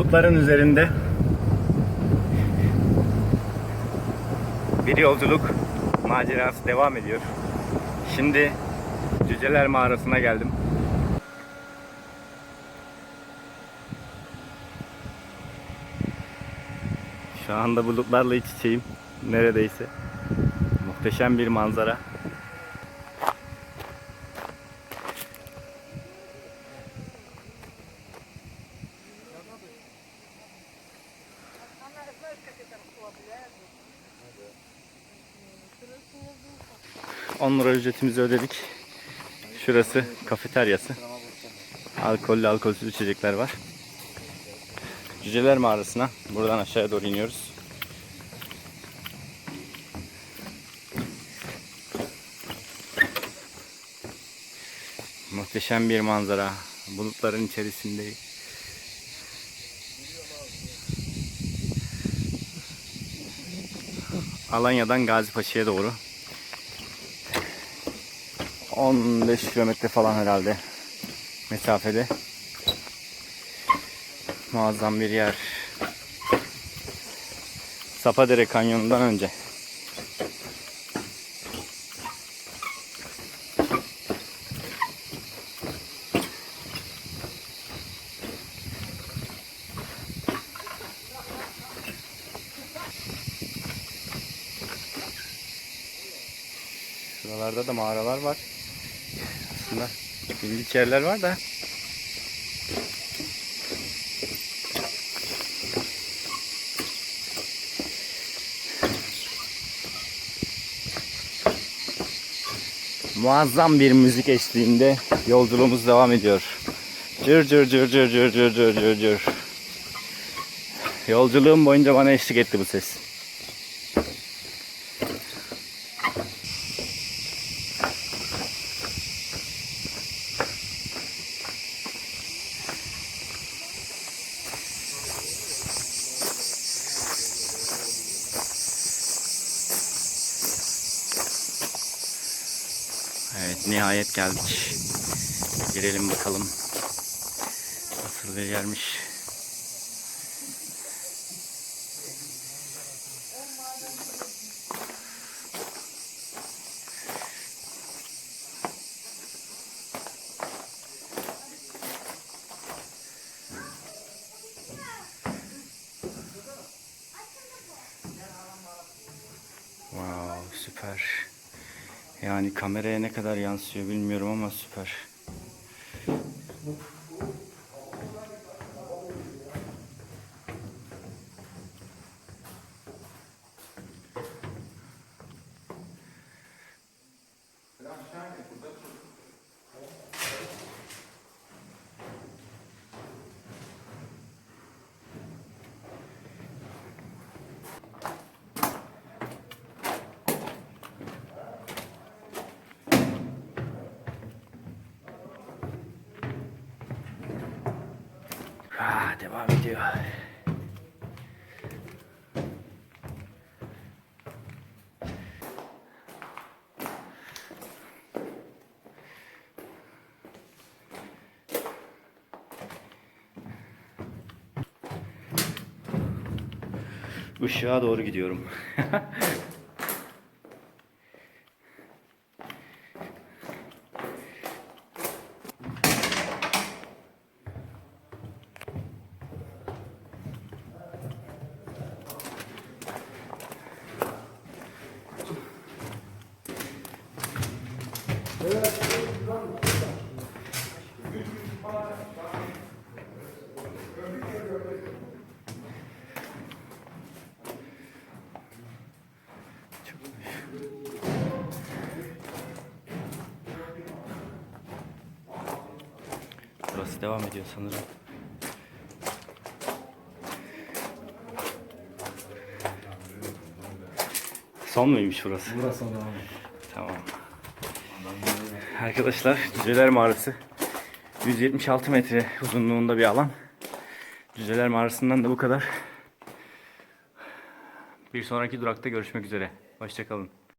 Bulutların üzerinde bir yolculuk macerası devam ediyor. Şimdi Cüceler Mağarası'na geldim. Şu anda bulutlarla iç içeyim. Neredeyse. Muhteşem bir manzara. On lira ücretimizi ödedik. Şurası kafeteryası. Alkollü alkolsüz içecekler var. Cüceler Mağarası'na buradan aşağıya doğru iniyoruz. Muhteşem bir manzara. Bulutların içerisindeyiz. Alanya'dan Gazipaşa'ya doğru 15 kilometre falan herhalde mesafede. Muazzam bir yer. Sapadere Kanyonu'ndan önce. Şuralarda da mağaralar var. Aslında ilginç yerler var da. Muazzam bir müzik eşliğinde yolculuğumuz devam ediyor. Cır cır cır cır cır cır cır cır cır. Yolculuğum boyunca bana eşlik etti bu ses. Evet nihayet geldik. Girelim bakalım. Nasıl bir yermiş. Wow süper. Yani kameraya ne kadar yansıyor bilmiyorum ama süper. Ah, devam ediyor. Işığa doğru gidiyorum. Burası devam ediyor sanırım. Son muymuş burası? Burası adam. Tamam. Arkadaşlar Cüceler Mağarası 176 metre uzunluğunda bir alan. Cüceler Mağarası'ndan da bu kadar. Bir sonraki durakta görüşmek üzere. Hoşçakalın.